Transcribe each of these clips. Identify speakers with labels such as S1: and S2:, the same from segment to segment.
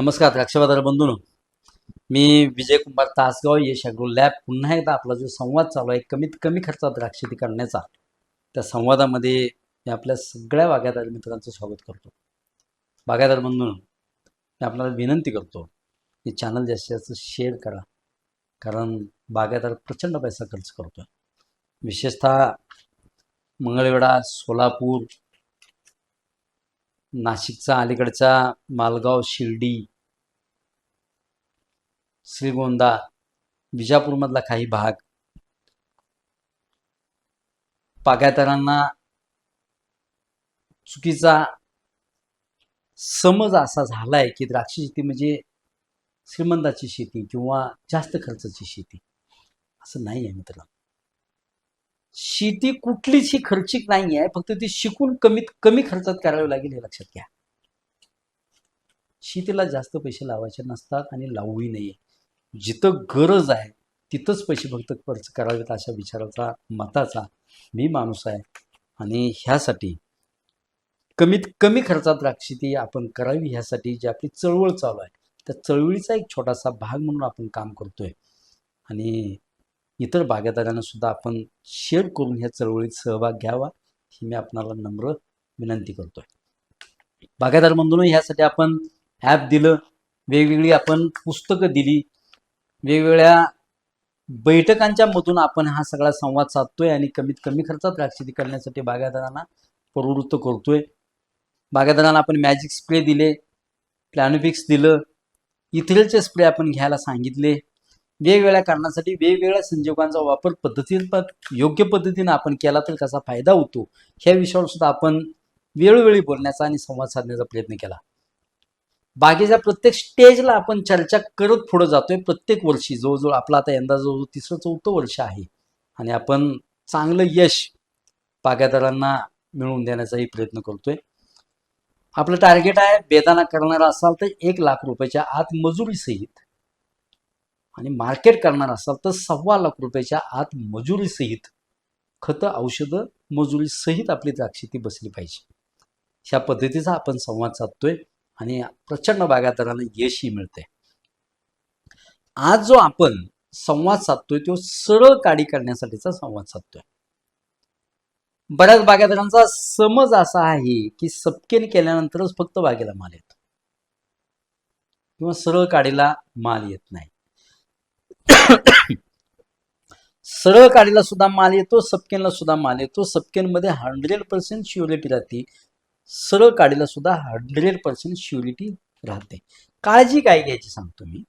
S1: नमस्कार द्राक्षबाजार बंधून. मी विजय कुमार तासगाव यश अॅग्रो लॅब पुन्हा एकदा आपला जो संवाद चालू आहे कमीत कमी खर्चात द्राक्ष करण्याचा त्या संवादामध्ये मी आपल्या सगळ्या बागायतदार मित्रांचं स्वागत करतो. बागायतदार बंधून मी आपल्याला विनंती करतो की चॅनल जास्तीत जास्त शेअर करा. कारण बागायतदार प्रचंड पैसा खर्च करतो विशेषतः मंगळवेढा सोलापूर नाशिकचा अलीकडचा मालगाव शिर्डी श्रीगोंदा विजापूरमधला काही भाग. बागायतदारांना चुकीचा समज असा झालाय की द्राक्ष शेती म्हणजे श्रीमंताची शेती किंवा जास्त खर्चाची शेती. असं नाही आहे मित्रांनो. शेती कुठलीच ही खर्चिक नाही आहे फक्त ती शिकून कमीत कमी खर्चात करावी लागेल हे लक्षात घ्या. शेतीला जास्त पैसे लावायचे नसतात आणि लावूही नाही जिथं गरज आहे तिथंच पैसे फक्त खर्च करावेत अशा विचाराचा मताचा मी माणूस आहे. आणि ह्यासाठी कमीत कमी खर्चात द्राक्षेती आपण करावी ह्यासाठी जी आपली चळवळ चालू आहे त्या चळवळीचा एक छोटासा भाग म्हणून आपण काम करतोय. आणि इतर भागीदारांना सुद्धा आपण शेअर करून ह्या चळवळीत सहभाग घ्यावा ही मी आपणाला नम्र विनंती करतोय. भागीदार बंधूंनो ह्यासाठी आपण ॲप दिलं वेगवेगळी आपण पुस्तकं दिली वेगवेगळ्या बैठकांच्या मधून आपण हा सगळा संवाद साधतोय आणि कमीत कमी खर्चात द्राक्षेती करण्यासाठी भागीदारांना प्रवृत्त करतोय. भागीदारांना आपण मॅजिक स्प्रे दिले प्लॅनोफिक्स दिलं इथेलचे स्प्रे आपण घ्यायला सांगितले वेगवेगळ्या कारणासाठी वेगवेगळ्या संजोगांचा वापर पद्धतीनं योग्य पद्धतीने आपण केला तर कसा फायदा होतो ह्या विषयावर सुद्धा आपण वेळोवेळी बोलण्याचा आणि संवाद साधण्याचा प्रयत्न केला. बागेच्या प्रत्येक स्टेजला आपण चर्चा करत पुढे जातोय प्रत्येक वर्षी. जवळजवळ आपला आता यंदा जवळजवळ तिसरं चौथं वर्ष आहे. आणि आपण चांगलं यश बागायतदारांना मिळवून देण्याचाही प्रयत्न करतोय. आपलं टार्गेट आहे बेदाना करणारा असाल तर एक लाख रुपयाच्या आत मजुरीसहित आणि मार्केट करणार असाल तर सव्वा लाख रुपयाच्या आत मजुरीसहित खतं औषधं मजुरीसहित आपली द्राक्षेती बसली पाहिजे. ह्या पद्धतीचा आपण संवाद साधतोय आणि प्रचंड बागायतदारांना यशही मिळते आज जो आपण संवाद साधतोय तो सरळ काडी करण्यासाठीचा संवाद साधतोय. बऱ्याच बागायतदारांचा समज असा आहे की सपकेन केल्यानंतरच फक्त बागेला माल येतो. किंवा सरळ काडीला माल येत नाही. सरळ काडीला सुद्धा माल येतो सपकेनला सुद्धा माल येतो. सपकेनमध्ये हंड्रेड पर्सेंट श्युरिटी राहते. सरळ काडीला सुद्धा हंड्रेड पर्सेंट श्युरिटी राहते. काळजी काय घ्यायची सांगतो मी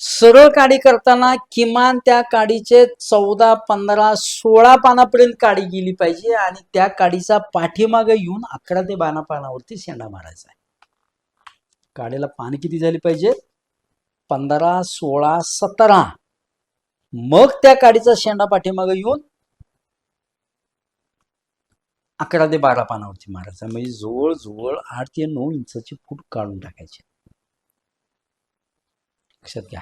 S1: सरळ काडी करताना किमान त्या काडीचे चौदा पंधरा सोळा पानापर्यंत काडी गेली पाहिजे आणि त्या काडीचा पाठीमागे येऊन अकरा ते बारा पानावरती शेंडा मारायचा आहे. काडीला पान किती झाली पाहिजे? पंधरा सोळा सतरा. मग त्या काडीचा शेंडा पाठीमागे येऊन अकरा ते बारा पानावरती मारायचा. म्हणजे जवळ जवळ आठ ते नऊ इंचाची फूट काढून टाकायचे. लक्षात घ्या.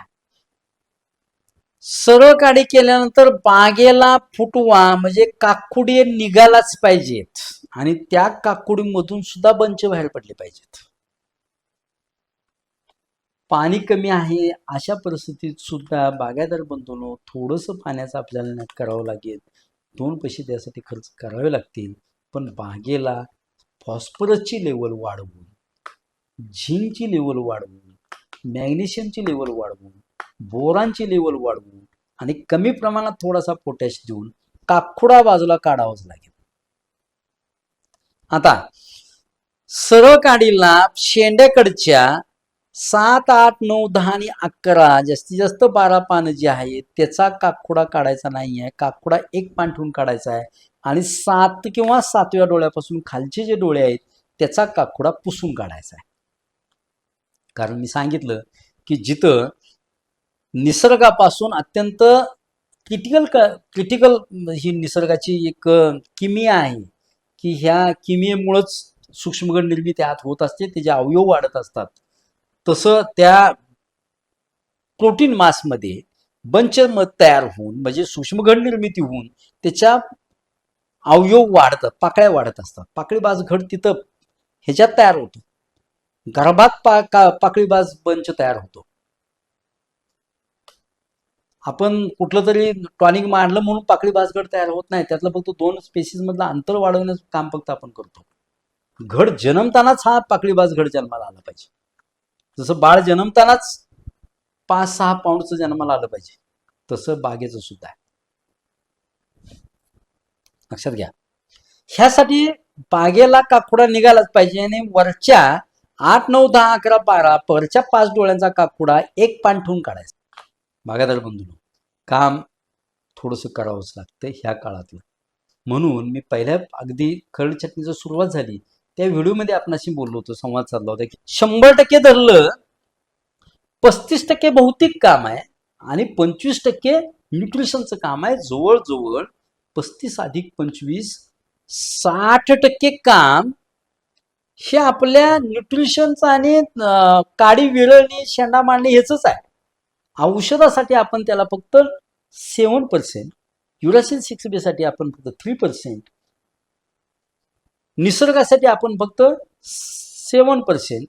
S1: सरळ काडी केल्यानंतर बागेला फुटवा म्हणजे काकुडी निघालाच पाहिजेत. आणि त्या काकुडीमधून सुद्धा बंच बाहेर पडले पाहिजेत. पाणी कमी आहे अशा परिस्थितीत सुद्धा बागायदार बंधून थोडंसं पाण्याचं आपल्याला नेट करावं लागेल. दोन पैसे त्यासाठी खर्च करावे लागतील पण बागेला फॉस्फरसची लेवल वाढवून झिंकची लेवल वाढवून मॅग्नेशियमची लेवल वाढवून बोरांची लेवल वाढवून आणि कमी प्रमाणात थोडासा पोटॅश देऊन काखुडा बाजूला काढावाच लागेल. आता सरळ काडीला शेंड्याकडच्या सात आठ नऊ दहा आणि अकरा जास्तीत जास्त बारा पानं जी आहेत त्याचा काकुडा काढायचा नाही आहे काकुडा एक पान ठेवून काढायचा आहे. आणि सात किंवा सातव्या डोळ्यापासून खालचे जे डोळे आहेत त्याचा काकुडा पुसून काढायचा आहे. कारण मी सांगितलं की जिथं निसर्गापासून अत्यंत क्रिटिकल क्रिटिकल ही निसर्गाची एक किमिया आहे की ह्या किमियेमुळंच सूक्ष्मगड निर्मिती आत होत असते त्याचे अवयव वाढत असतात. तसं त्या प्रोटीन मासमध्ये बंच तयार होऊन म्हणजे सूक्ष्मघड निर्मिती होऊन त्याच्या अवयव वाढतात पाकळ्या वाढत असतात. पाकळीबाज घड तिथं ह्याच्यात तयार होतो. गर्भात पा का पाकळीबाज बंच तयार होतो. आपण कुठलं तरी टॉनिक मांडलं म्हणून पाकळीबाज घड तयार होत नाही. त्यातलं फक्त दोन स्पेसिस मधलं अंतर वाढवण्याचं काम फक्त आपण करतो. घड जन्मतानाच हा पाकळीबाज घड जन्माला आला पाहिजे. जसं बाळ जन्मतानाच पाच सहा पाऊंडचं जन्माला आलं पाहिजे. तसं बागेचं सुद्धा आहे. लक्षात घ्या. ह्यासाठी बागेला काकुडा निघालाच पाहिजे आणि वरच्या आठ नऊ दहा अकरा बारा वरच्या पाच डोळ्यांचा काकुडा एक पान ठेवून काढायचा. बागादार बंधू काम थोडंसं करावंच लागतं ह्या काळातलं. म्हणून मी पहिल्या अगदी खरड चटणीचं सुरुवात झाली. त्या व्हिडिओमध्ये आपणाशी बोललो होतो संवाद साधला होता की शंभर टक्के धरलं पस्तीस टक्के भौतिक काम आहे आणि पंचवीस टक्के न्यूट्रिशनचं काम आहे. जवळजवळ पस्तीस अधिक पंचवीस साठ टक्के काम हे आपल्या न्यूट्रिशनचं आणि काडी विरळणे शेंडा मांडणे ह्याच आहे. औषधासाठी आपण त्याला फक्त सेवन पर्सेंट युरासिन सिक्स बीसाठी आपण फक्त थ्री पर्सेंट निसर्गासाठी आपण फक्त सेवन पर्सेंट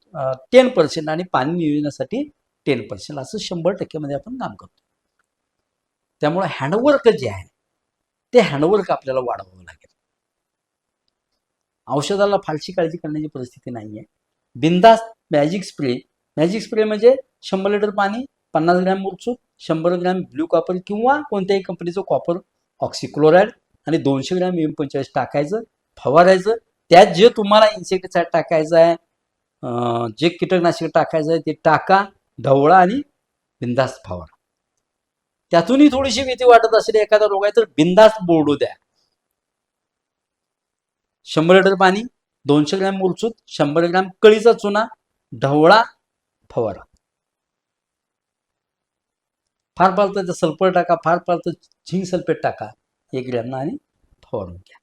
S1: टेन पर्सेंट आणि पाणी नियोजनासाठी टेन पर्सेंट. असं शंभर टक्केमध्ये आपण काम करतो. त्यामुळे हँडवर्क जे आहे ते हँडवर्क आपल्याला वाढवावं लागेल. औषधाला फारशी काळजी करण्याची परिस्थिती नाही आहे बिंदास मॅजिक स्प्रे मॅजिक स्प्रे म्हणजे शंभर लिटर पाणी पन्नास ग्रॅम मुरचूक शंभर ग्रॅम ब्ल्यू कॉपर किंवा कोणत्याही कंपनीचं कॉपर ऑक्सिक्लोराईड आणि दोनशे ग्रॅम एम पंचेचाळीस टाकायचं फवारायचं त्यात जे तुम्हाला इन्सेक्टिसाईड टाकायचं आहे जे कीटकनाशक टाकायचं आहे ते टाका ढवळा आणि बिंदास फवारा. त्यातूनही थोडीशी भीती वाटत असेल एखादा रोग आहे तर बिंदास बोर्डू द्या. शंभर लिटर पाणी दोनशे ग्रॅम मुरचूत शंभर ग्रॅम कळीचा चुना ढवळा फवारा. फार फार तर सल्फर टाका फार पालतं झिंक सल्फेट टाका एक ग्रॅमना आणि फवारून घ्या.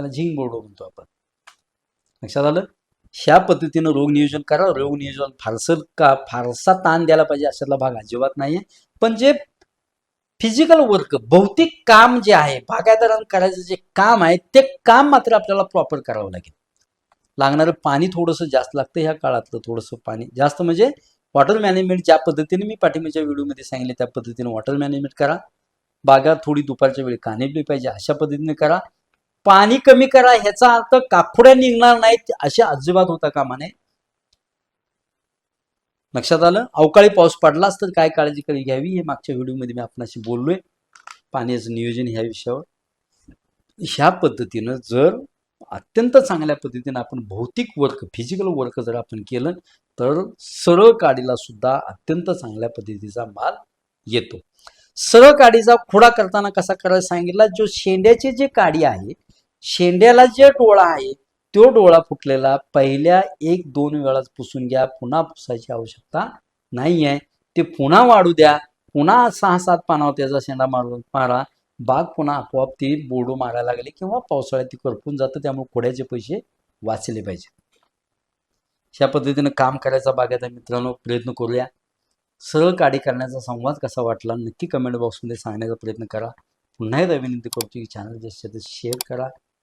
S1: त्याला झिंग बोर्ड म्हणतो आपण. लक्षात आलं? ह्या पद्धतीनं रोग नियोजन करा. रोग नियोजन फारसं का फारसा ताण द्यायला पाहिजे अशातला भाग अजिबात नाहीये. पण जे फिजिकल वर्क भौतिक काम जे आहे बागायतदारांना करायचं जे काम आहे ते काम मात्र आपल्याला प्रॉपर करावं लागेल. लागणारं पाणी थोडंसं जास्त लागतं ह्या काळातलं थोडंसं पाणी. जास्त म्हणजे वॉटर मॅनेजमेंट ज्या पद्धतीने मी पाठिंबाच्या व्हिडिओमध्ये सांगितले त्या पद्धतीने वॉटर मॅनेजमेंट करा. बागा थोडी दुपारच्या वेळी कानेपली पाहिजे अशा पद्धतीने करा. पाणी कमी करा ह्याचा अर्थ काखोड्या निघणार नाहीत अशा अजिबात होता कामा नये. लक्षात आलं? अवकाळी पाऊस पडलाच तर काय काळजी करी घ्यावी? हे मागच्या व्हिडिओमध्ये मी आपणाशी बोललोय. पाण्याचं नियोजन ह्या विषयावर. ह्या पद्धतीनं जर अत्यंत चांगल्या पद्धतीनं आपण भौतिक वर्क फिजिकल वर्क जर आपण केलं तर सरळ काडीला सुद्धा अत्यंत चांगल्या पद्धतीचा माल येतो. सरळ काडीचा खोडा करताना कसा करायला सांगितला? जो शेंड्याचे जे काडी आहे शेंड्याला जे डोळा आहे तो डोळा फुटलेला पहिल्या एक दोन वेळाच पुसून घ्या. पुन्हा पुसायची आवश्यकता नाही आहे ते पुन्हा वाढू द्या. पुन्हा सहा सात पानावर त्याचा शेंडा मारून मारा. बाग पुन्हा आपोआप ती बोडो मारायला लागली किंवा पावसाळ्यात ती करपून जातं. त्यामुळे खोड्याचे पैसे वाचले पाहिजे अशा पद्धतीनं काम करायचा बागायचा मित्रांनो प्रयत्न करूया. सरळ काडी करण्याचा संवाद कसा वाटला नक्की कमेंट बॉक्समध्ये सांगण्याचा प्रयत्न करा. पुन्हा एकदा विनंती करतो की चॅनल जास्त शेअर करा.